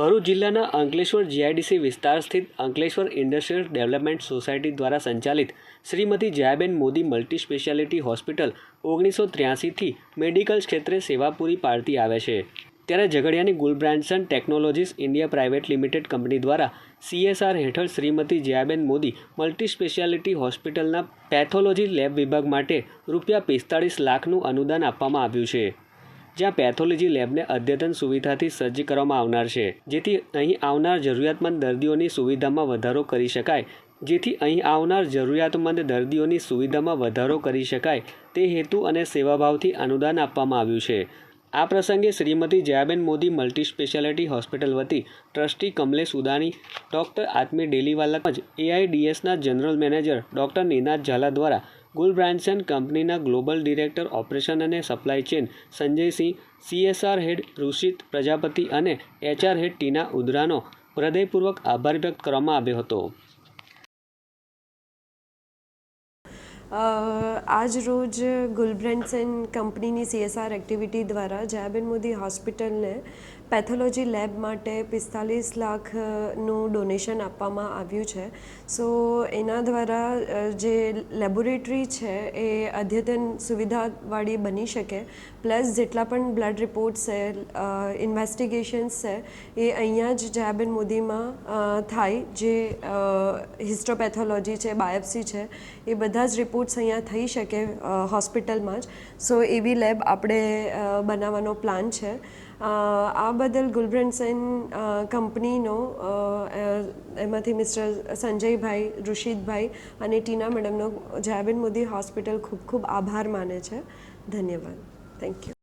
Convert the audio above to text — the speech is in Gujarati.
ભરૂચ જિલ્લાના અંકલેશ્વર જીઆઈડીસી વિસ્તાર સ્થિત અંકલેશ્વર ઇન્ડસ્ટ્રીયલ ડેવલપમેન્ટ સોસાયટી દ્વારા સંચાલિત Shrimati Jayaben Modi multi speciality hospital ઓગણીસો ત્ર્યાસીથી મેડિકલ ક્ષેત્રે સેવા પૂરી પાડતી આવે છે. ત્યારે ઝઘડિયાની Gulbrandsen technologies India private limited company દ્વારા સીએસઆર હેઠળ શ્રીમતી જયાબેન મોદી મલ્ટી સ્પેશિયાલિટી હોસ્પિટલના પેથોલોજી લેબ વિભાગ માટે રૂપિયા પિસ્તાળીસ લાખનું અનુદાન આપવામાં આવ્યું છે. જ્યાં પેથોલોજી લેબને અદ્યતન સુવિધાથી સજ્જ કરવામાં આવનાર છે. જેથી અહીં આવનાર જરૂરિયાતમંદ દર્દીઓની સુવિધામાં વધારો કરી શકાય. જેથી અહીં આવનાર જરૂરિયાતમંદ દર્દીઓની સુવિધામાં વધારો કરી શકાય. તે હેતુ અને સેવાભાવથી અનુદાન આપવામાં આવ્યું છે. આ પ્રસંગે Shrimati Jayaben Modi multi speciality hospital વતી ટ્રસ્ટી કમલેશ ઉદાણી, ડૉક્ટર આત્મી ડેલીવાલા તેમજ એઆઈડીએસના general manager doctor Ninad Zala દ્વારા ગુલ બ્રાન્સન કંપનીના ગ્લોબલ ડિરેક્ટર ઓપરેશન અને supply chain Sanjaysinh, CSR head Rushit Prajapati અને એચઆર હેડ ટીના ઉદરાનો હૃદયપૂર્વક આભાર વ્યક્ત કરવામાં આવ્યો હતો. આજ રોજ ગુલબ્રેન્સન કંપનીની સીએસઆર એક્ટિવિટી દ્વારા જયાબેન મોદી હોસ્પિટલને પેથોલોજી લેબ માટે પિસ્તાલીસ લાખનું ડોનેશન આપવામાં આવ્યું છે. સો, એના દ્વારા જે લેબોરેટરી છે એ અદ્યતન સુવિધાવાળી બની શકે. પ્લસ જેટલા પણ બ્લડ રિપોર્ટ્સ છે ઇન્વેસ્ટિગેશન્સ છે, એ અહીંયા જ જયાબેન મોદીમાં થાય. જે હિસ્ટોપેથોલોજી છે, બાયોપ્સી છે, એ બધા જ રિપોર્ટ્સ અહીંયા થઈ શકે હોસ્પિટલમાં જ. સો એવી લેબ આપણે બનાવવાનો પ્લાન છે. આ બદલ ગુલબ્રેન્સન કંપનીનો એમાંથી મિસ્ટર સંજયભાઈ ઋષિતભાઈ અને ટીના મેડમનો, જયાબેન મોદી હોસ્પિટલ ખૂબ ખૂબ આભાર માને છે. ધન્યવાદ. Thank you